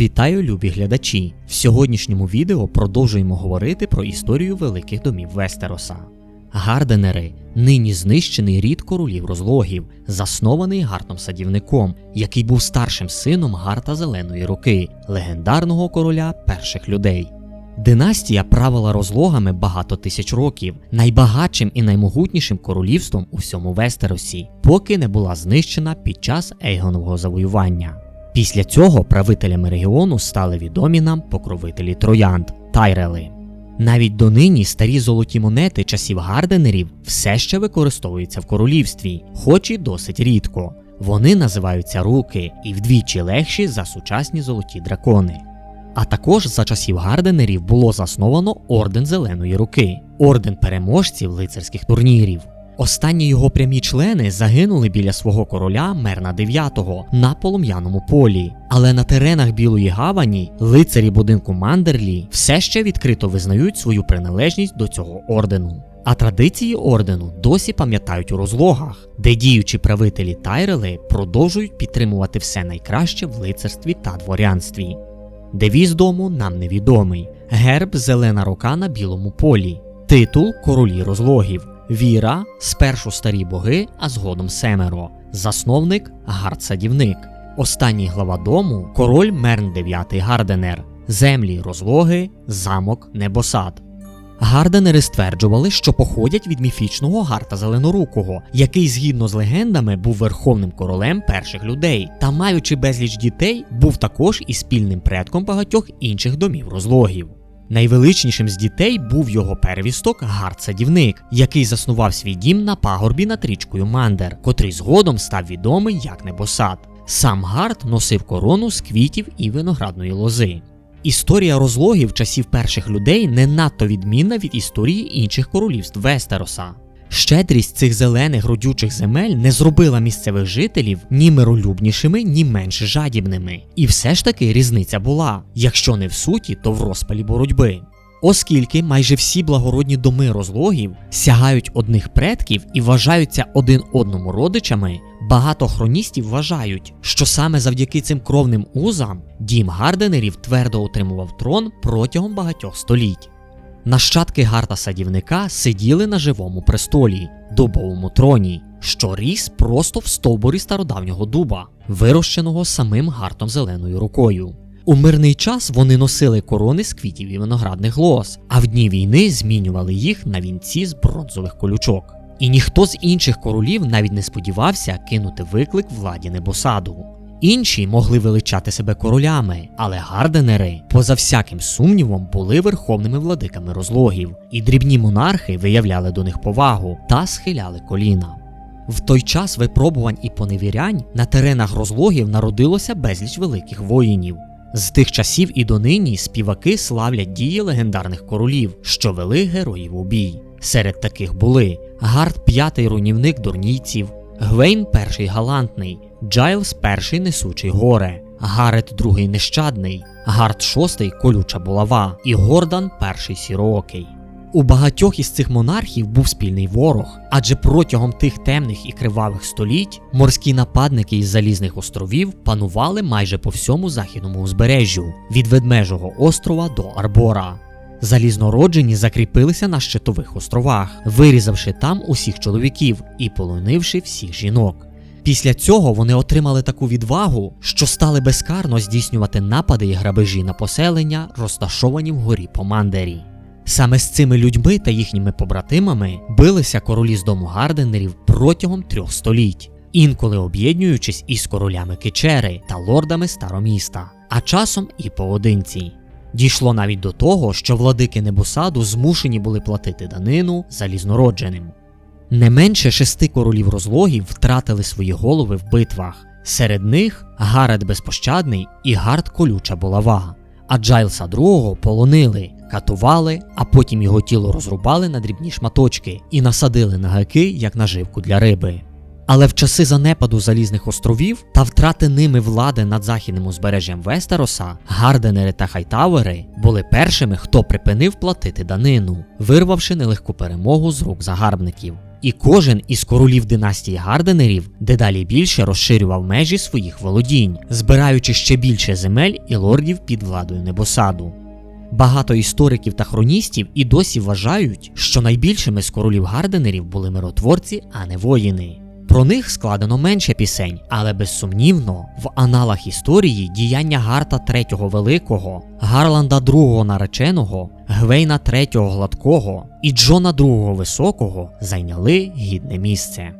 Вітаю, любі глядачі! В сьогоднішньому відео продовжуємо говорити про історію великих домів Вестероса. Гарденери нині знищений рід королів розлогів, заснований Гартом Садівником, який був старшим сином Гарта Зеленої Руки, легендарного короля перших людей. Династія правила розлогами багато тисяч років, найбагатшим і наймогутнішим королівством у всьому Вестеросі, поки не була знищена під час Ейгонового завоювання. Після цього правителями регіону стали відомі нам покровителі троянд Тайрели. Навіть донині старі золоті монети часів гарденерів все ще використовуються в королівстві, хоч і досить рідко. Вони називаються руки і вдвічі легші за сучасні золоті дракони. А також за часів гарденерів було засновано Орден Зеленої Руки, орден переможців лицарських турнірів. Останні його прямі члени загинули біля свого короля Мерна IX на полум'яному полі. Але на теренах Білої Гавані лицарі будинку Мандерлі все ще відкрито визнають свою приналежність до цього ордену. А традиції ордену досі пам'ятають у розлогах, де діючі правителі Тайрели продовжують підтримувати все найкраще в лицарстві та дворянстві. Девіз дому нам невідомий: герб зелена рука на білому полі, титул королі розлогів. Віра спершу старі боги, а згодом семеро, засновник Гард-садівник. Останній глава дому король Мерн дев'ятий Гарденер, землі розлоги, замок Небосад. Гарденери стверджували, що походять від міфічного Гарта Зеленорукого, який, згідно з легендами, був верховним королем перших людей та, маючи безліч дітей, був також і спільним предком багатьох інших домів розлогів. Найвеличнішим з дітей був його первісток Гард-садівник, який заснував свій дім на пагорбі над річкою Мандер, котрий згодом став відомий як Небосад. Сам Гард носив корону з квітів і виноградної лози. Історія розлогів часів перших людей не надто відмінна від історії інших королівств Вестероса. Щедрість цих зелених родючих земель не зробила місцевих жителів ні миролюбнішими, ні менш жадібними. І все ж таки різниця була, якщо не в суті, то в розпалі боротьби. Оскільки майже всі благородні доми розлогів сягають одних предків і вважаються один одному родичами, багато хроністів вважають, що саме завдяки цим кровним узам дім Гарденерів твердо утримував трон протягом багатьох століть. Нащадки Гарта садівника сиділи на живому престолі, дубовому троні, що ріс просто в стовбурі стародавнього дуба, вирощеного самим гартом зеленою рукою. У мирний час вони носили корони з квітів і виноградних лоз, а в дні війни змінювали їх на вінці з бронзових колючок. І ніхто з інших королів навіть не сподівався кинути виклик владі небосаду. Інші могли величати себе королями, але гарденери, поза всяким сумнівом, були верховними владиками розлогів, і дрібні монархи виявляли до них повагу та схиляли коліна. В той час випробувань і поневірянь на теренах розлогів народилося безліч великих воїнів. З тих часів і донині співаки славлять дії легендарних королів, що вели героїв у бій. Серед таких були Гард п'ятий руйнівник дурнійців, Гвейн перший галантний, Джайлс перший несучий горе, Гарет другий нещадний, Гард шостий колюча булава і Гордан перший сіроокий. У багатьох із цих монархів був спільний ворог, адже протягом тих темних і кривавих століть морські нападники із залізних островів панували майже по всьому західному узбережжю від Ведмежого острова до Арбора. Залізнороджені закріпилися на щитових островах, вирізавши там усіх чоловіків і полонивши всіх жінок. Після цього вони отримали таку відвагу, що стали безкарно здійснювати напади і грабежі на поселення, розташовані вгорі по Мандері. Саме з цими людьми та їхніми побратимами билися королі з дому Гарденерів протягом трьох століть, інколи об'єднуючись із королями Кечери та лордами староміста, а часом і поодинці. Дійшло навіть до того, що владики Небосаду змушені були платити данину залізнородженим. Не менше шести королів розлогів втратили свої голови в битвах. Серед них Гарет Безпощадний і Гард Колюча Булава. А Джайлса II полонили, катували, а потім його тіло розрубали на дрібні шматочки і насадили на гайки як наживку для риби. Але в часи занепаду залізних островів та втрати ними влади над західним узбережжям Вестероса, Гарденери та Хайтауери були першими, хто припинив платити данину, вирвавши нелегку перемогу з рук загарбників. І кожен із королів династії Гарденерів дедалі більше розширював межі своїх володінь, збираючи ще більше земель і лордів під владою небосаду. Багато істориків та хроністів і досі вважають, що найбільшими з королів Гарденерів були миротворці, а не воїни. Про них складено менше пісень, але безсумнівно в аналах історії діяння Гарта III Великого, Гарланда II нареченого, Гвейна III Гладкого і Джона II Високого зайняли гідне місце.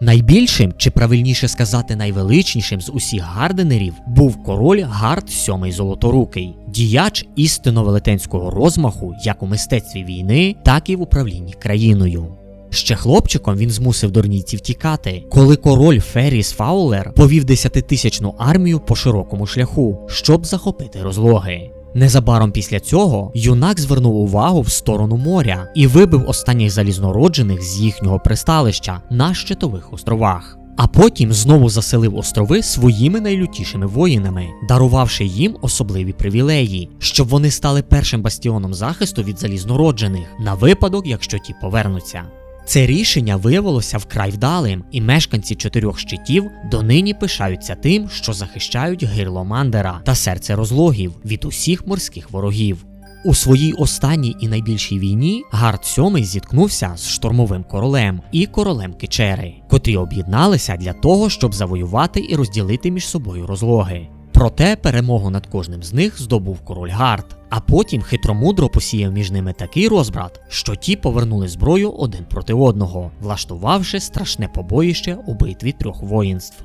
Найбільшим, чи правильніше сказати, найвеличнішим з усіх гарденерів був король Гард VII Золоторукий, діяч істинно велетенського розмаху як у мистецтві війни, так і в управлінні країною. Ще хлопчиком він змусив дурнійців тікати, коли король Ферріс Фаулер повів десятитисячну армію по широкому шляху, щоб захопити розлоги. Незабаром після цього юнак звернув увагу в сторону моря і вибив останніх залізнороджених з їхнього присталища на Щитових островах. А потім знову заселив острови своїми найлютішими воїнами, дарувавши їм особливі привілеї, щоб вони стали першим бастіоном захисту від залізнороджених на випадок, якщо ті повернуться. Це рішення виявилося вкрай вдалим, і мешканці чотирьох щитів донині пишаються тим, що захищають гирло Мандера та серце розлогів від усіх морських ворогів. У своїй останній і найбільшій війні Гард VII зіткнувся з штормовим королем і королем Кичери, котрі об'єдналися для того, щоб завоювати і розділити між собою розлоги. Проте перемогу над кожним з них здобув король Гард, а потім хитромудро посіяв між ними такий розбрат, що ті повернули зброю один проти одного, влаштувавши страшне побоїще у битві трьох воїнств.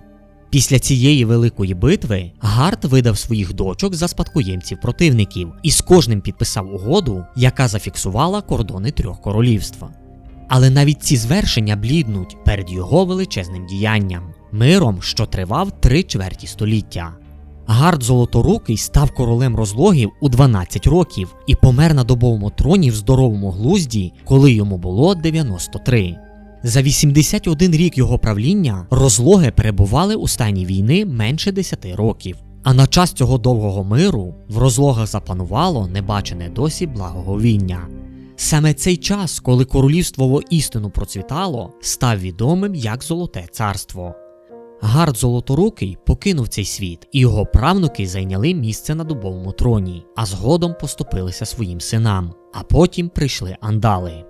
Після цієї великої битви Гард видав своїх дочок за спадкоємців противників і з кожним підписав угоду, яка зафіксувала кордони трьох королівств. Але навіть ці звершення бліднуть перед його величезним діянням, миром, що тривав три чверті століття. Гард Золоторукий став королем розлогів у 12 років і помер на добовому троні в здоровому глузді, коли йому було 93. За 81 рік його правління розлоги перебували у стані війни менше 10 років. А на час цього довгого миру в розлогах запанувало небачене досі благоговіння. Саме цей час, коли королівство воістину процвітало, став відомим як Золоте царство. Гард Золоторукий покинув цей світ, і його правнуки зайняли місце на дубовому троні, а згодом поступилися своїм синам, а потім прийшли андали.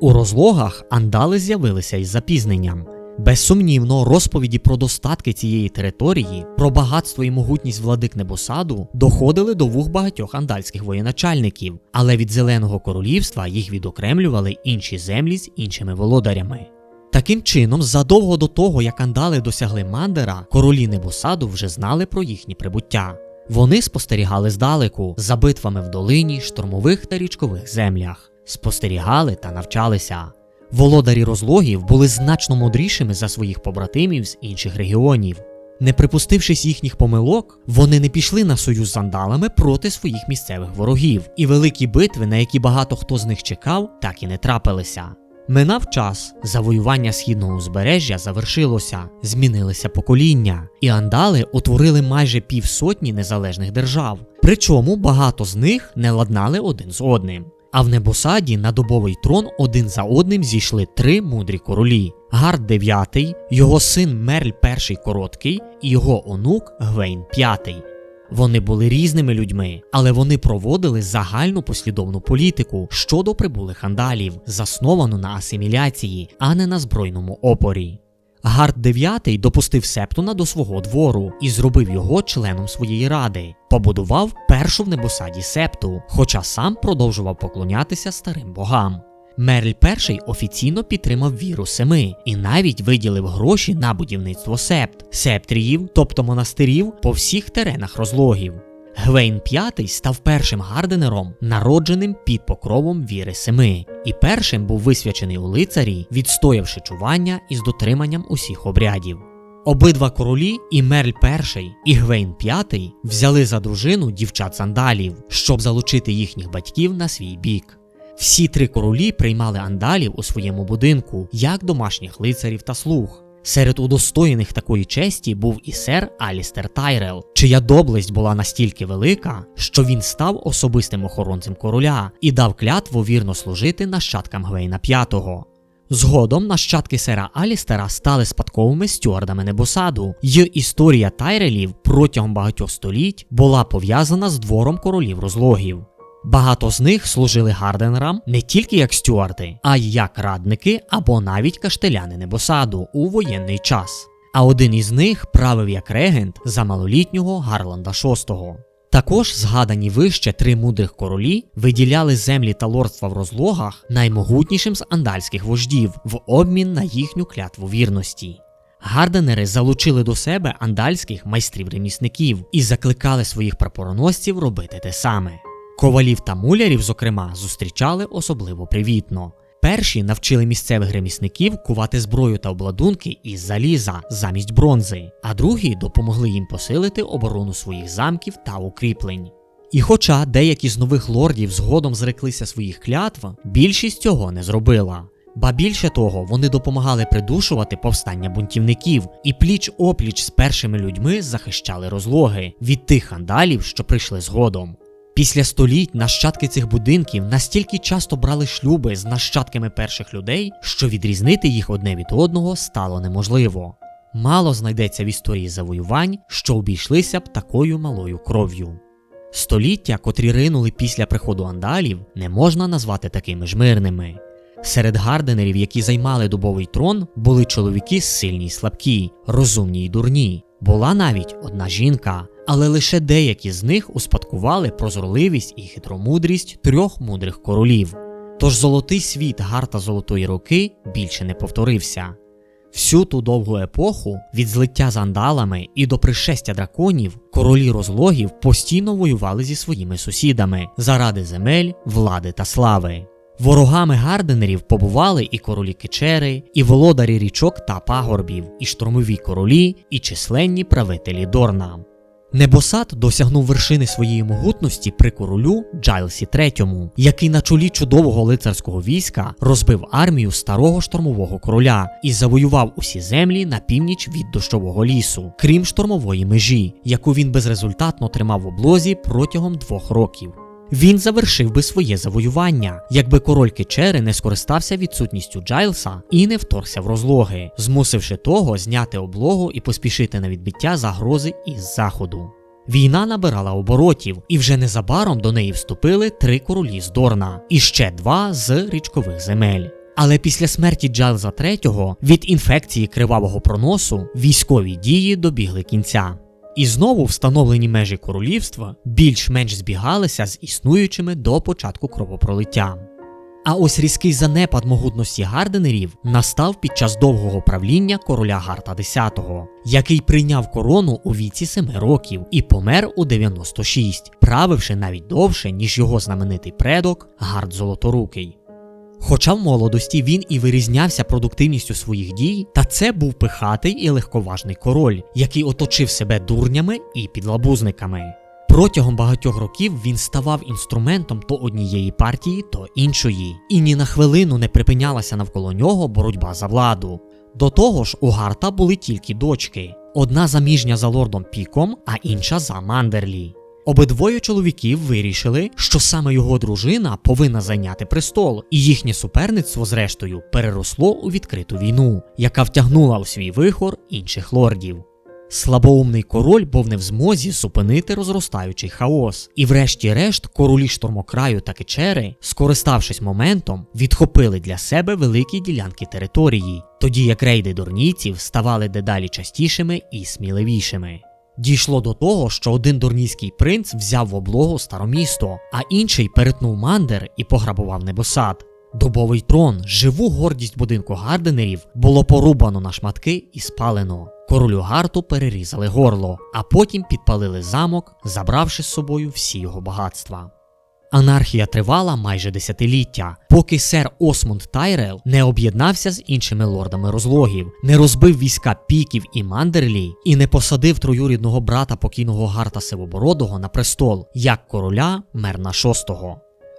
У розлогах андали з'явилися із запізненням. Безсумнівно, розповіді про достатки цієї території, про багатство і могутність владик Небосаду доходили до вух багатьох андальських воєначальників, але від Зеленого королівства їх відокремлювали інші землі з іншими володарями. Таким чином, задовго до того, як андали досягли Мандера, королі Небосаду вже знали про їхнє прибуття. Вони спостерігали здалеку за битвами в долині, штурмових та річкових землях, спостерігали та навчалися. Володарі розлогів були значно мудрішими за своїх побратимів з інших регіонів. Не припустившись їхніх помилок, вони не пішли на союз з андалами проти своїх місцевих ворогів, і великі битви, на які багато хто з них чекав, так і не трапилися. Минав час, завоювання східного узбережжя завершилося, змінилися покоління, і андали утворили майже півсотні незалежних держав. Причому багато з них не ладнали один з одним. А в небосаді на добовий трон один за одним зійшли три мудрі королі: Гард IX, його син Мерль І Короткий і його онук Гвейн V. Вони були різними людьми, але вони проводили загальну послідовну політику щодо прибулих андалів, засновану на асиміляції, а не на збройному опорі. Гард IX допустив Септуна до свого двору і зробив його членом своєї ради, побудував першу в небосаді септу, хоча сам продовжував поклонятися старим богам. Мерль І офіційно підтримав віру семи і навіть виділив гроші на будівництво септ, септріїв, тобто монастирів по всіх теренах розлогів. Гвейн V став першим гарденером, народженим під покровом віри семи, і першим був висвячений у лицарі, відстоявши чування із дотриманням усіх обрядів. Обидва королі, і Мерль І, і Гвейн V взяли за дружину дівчат сандалів, щоб залучити їхніх батьків на свій бік. Всі три королі приймали андалів у своєму будинку як домашніх лицарів та слуг. Серед удостоєних такої честі був і сер Алістер Тайрел, чия доблесть була настільки велика, що він став особистим охоронцем короля і дав клятву вірно служити нащадкам Гвейна V. Згодом нащадки сера Алістера стали спадковими стюардами Небосаду, й історія Тайрелів протягом багатьох століть була пов'язана з двором королів розлогів. Багато з них служили Гарденерам не тільки як стюарди, а й як радники або навіть каштеляни Небосаду у воєнний час. А один із них правив як регент за малолітнього Гарланда VI. Також згадані вище три мудрих королі виділяли землі та лордства в розлогах наймогутнішим з андальських вождів в обмін на їхню клятву вірності. Гарденери залучили до себе андальських майстрів-ремісників і закликали своїх прапороносців робити те саме. Ковалів та мулярів, зокрема, зустрічали особливо привітно. Перші навчили місцевих ремісників кувати зброю та обладунки із заліза замість бронзи, а другі допомогли їм посилити оборону своїх замків та укріплень. І хоча деякі з нових лордів згодом зреклися своїх клятв, більшість цього не зробила. Ба більше того, вони допомагали придушувати повстання бунтівників і пліч опліч з першими людьми захищали розлоги від тих андалів, що прийшли згодом. Після століть нащадки цих будинків настільки часто брали шлюби з нащадками перших людей, що відрізнити їх одне від одного стало неможливо. Мало знайдеться в історії завоювань, що обійшлися б такою малою кров'ю. Століття, котрі ринули після приходу андалів, не можна назвати такими ж мирними. Серед гарденерів, які займали дубовий трон, були чоловіки сильні й слабкі, розумні й дурні. Була навіть одна жінка, але лише деякі з них успадкували прозорливість і хитромудрість трьох мудрих королів. Тож золотий світ гарта Золотої Роки більше не повторився. Всю ту довгу епоху, від злиття з андалами і до пришестя драконів, королі розлогів постійно воювали зі своїми сусідами заради земель, влади та слави. Ворогами гарденерів побували і королі кичери, і володарі річок та пагорбів, і штурмові королі, і численні правителі Дорна. Небосад досягнув вершини своєї могутності при королю Джайлсі III, який на чолі чудового лицарського війська розбив армію старого штормового короля і завоював усі землі на північ від дощового лісу, крім штормової межі, яку він безрезультатно тримав в облозі протягом двох років. Він завершив би своє завоювання, якби король Кечери не скористався відсутністю Джайлса і не вторгся в розлоги, змусивши того зняти облогу і поспішити на відбиття загрози із заходу. Війна набирала оборотів, і вже незабаром до неї вступили три королі з Дорна і ще два з річкових земель. Але після смерті Джайлза III від інфекції кривавого проносу військові дії добігли кінця. І знову встановлені межі королівства більш-менш збігалися з існуючими до початку кровопролиття. А ось різкий занепад могутності гарденерів настав під час довгого правління короля Гарта X, який прийняв корону у віці 7 років і помер у 96, правивши навіть довше, ніж його знаменитий предок Гард Золоторукий. Хоча в молодості він і вирізнявся продуктивністю своїх дій, та це був пихатий і легковажний король, який оточив себе дурнями і підлабузниками. Протягом багатьох років він ставав інструментом то однієї партії, то іншої, і ні на хвилину не припинялася навколо нього боротьба за владу. До того ж, у Гарта були тільки дочки: одна заміжня за лордом Піком, а інша за Мандерлі. Обидвоє чоловіків вирішили, що саме його дружина повинна зайняти престол, і їхнє суперництво, зрештою, переросло у відкриту війну, яка втягнула у свій вихор інших лордів. Слабоумний король був не в змозі зупинити розростаючий хаос, і, врешті-решт, королі штормокраю та кечери, скориставшись моментом, відхопили для себе великі ділянки території, тоді як рейди дурнійців ставали дедалі частішими і сміливішими. Дійшло до того, що один дурнійський принц взяв в облогу старомісто, а інший перетнув мандер і пограбував небосад. Добовий трон, живу гордість будинку гарденерів, було порубано на шматки і спалено. Королю Гарту перерізали горло, а потім підпалили замок, забравши з собою всі його багатства. Анархія тривала майже десятиліття, поки сер Осмунд Тайрел не об'єднався з іншими лордами розлогів, не розбив війська піків і мандерлі і не посадив троюрідного брата покійного Гарта Сивобородого на престол як короля Мерна VI.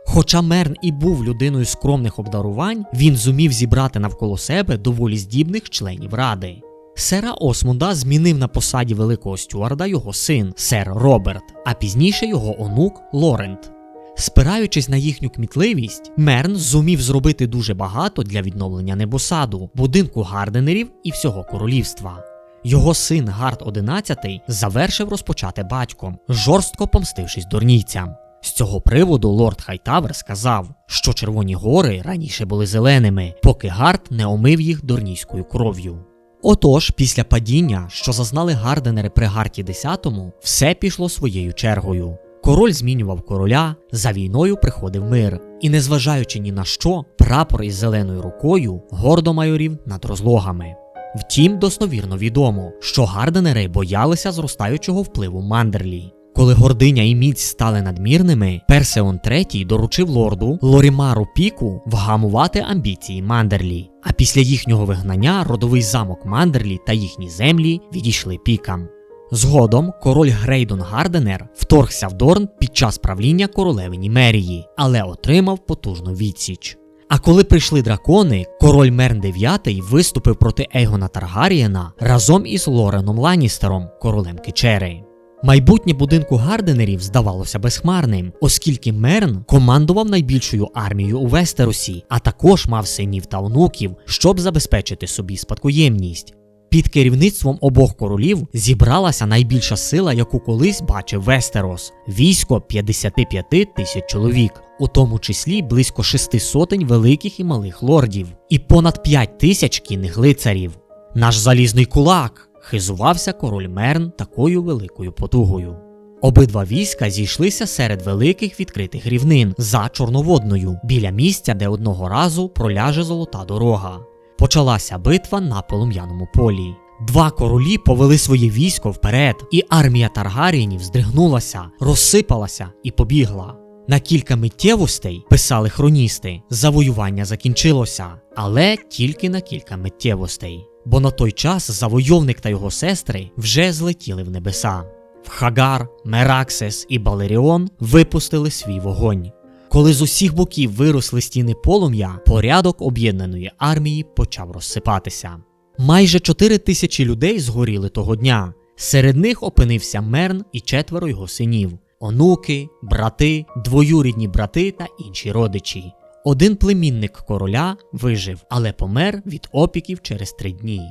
Хоча Мерн і був людиною скромних обдарувань, він зумів зібрати навколо себе доволі здібних членів ради. Сера Осмунда змінив на посаді великого стюарда його син, сер Роберт, а пізніше його онук Лорент. Спираючись на їхню кмітливість, Мерн зумів зробити дуже багато для відновлення небосаду, будинку гарденерів і всього королівства. Його син Гард XI завершив розпочати батьком, жорстко помстившись дурнійцям. З цього приводу лорд Хайтавер сказав, що Червоні гори раніше були зеленими, поки Гард не омив їх дурнійською кров'ю. Отож, після падіння, що зазнали Гарденери при Гарті X, все пішло своєю чергою. Король змінював короля, за війною приходив мир, і, незважаючи ні на що, прапор із зеленою рукою гордо майорів над розлогами. Втім, достовірно відомо, що Гарденери боялися зростаючого впливу Мандерлі. Коли гординя і міць стали надмірними, Персеон III доручив лорду Лорімару Піку вгамувати амбіції Мандерлі. А після їхнього вигнання родовий замок Мандерлі та їхні землі відійшли пікам. Згодом король Грейдон Гарденер вторгся в Дорн під час правління королеви Німерії, але отримав потужну відсіч. А коли прийшли дракони, король Мерн IX виступив проти Ейгона Таргарієна разом із Лореном Ланністером, королем Кечери. Майбутнє будинку Гарденерів здавалося безхмарним, оскільки Мерн командував найбільшою армією у Вестеросі, а також мав синів та онуків, щоб забезпечити собі спадкоємність. Під керівництвом обох королів зібралася найбільша сила, яку колись бачив Вестерос військо 55 тисяч чоловік, у тому числі близько шести сотень великих і малих лордів, і понад 5 тисяч кінних лицарів. Наш залізний кулак хизувався король Мерн такою великою потугою. Обидва війська зійшлися серед великих відкритих рівнин за Чорноводною, біля місця, де одного разу проляже золота дорога. Почалася битва на полум'яному полі. Два королі повели своє військо вперед, і армія Таргаріїнів здригнулася, розсипалася і побігла. На кілька миттєвостей, писали хроністи, завоювання закінчилося, але тільки на кілька миттєвостей. Бо на той час завойовник та його сестри вже злетіли в небеса. В Хагар, Мераксес і Балеріон випустили свій вогонь. Коли з усіх боків виросли стіни полум'я, порядок об'єднаної армії почав розсипатися. Майже чотири тисячі людей згоріли того дня. Серед них опинився Мерн і четверо його синів: онуки, брати, двоюрідні брати та інші родичі. Один племінник короля вижив, але помер від опіків через три дні.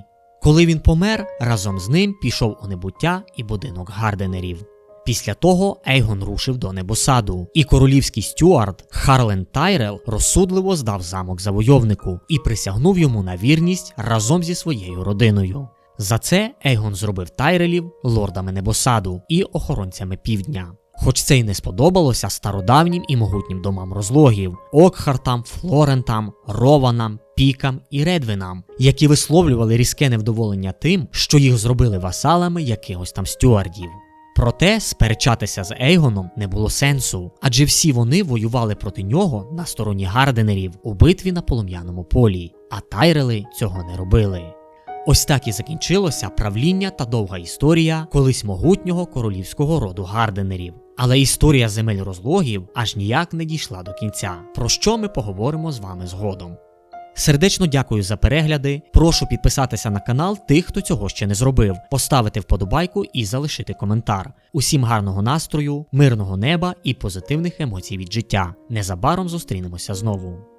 Коли він помер, разом з ним пішов у небуття і будинок Гарденерів. Після того Ейгон рушив до небосаду, і королівський стюард Харлен Тайрел розсудливо здав замок завойовнику і присягнув йому на вірність разом зі своєю родиною. За це Ейгон зробив Тайрелів лордами небосаду і охоронцями півдня. Хоч це й не сподобалося стародавнім і могутнім домам розлогів Окхартам, Флорентам, Рованам, Пікам і Редвинам, які висловлювали різке невдоволення тим, що їх зробили васалами якихось там стюардів. Проте сперечатися з Ейгоном не було сенсу, адже всі вони воювали проти нього на стороні Гарденерів у битві на полум'яному полі, а Тайрели цього не робили. Ось так і закінчилося правління та довга історія колись могутнього королівського роду Гарденерів. Але історія земель розлогів аж ніяк не дійшла до кінця, про що ми поговоримо з вами згодом. Сердечно дякую за перегляди. Прошу підписатися на канал тих, хто цього ще не зробив, поставити вподобайку і залишити коментар. Усім гарного настрою, мирного неба і позитивних емоцій від життя. Незабаром зустрінемося знову.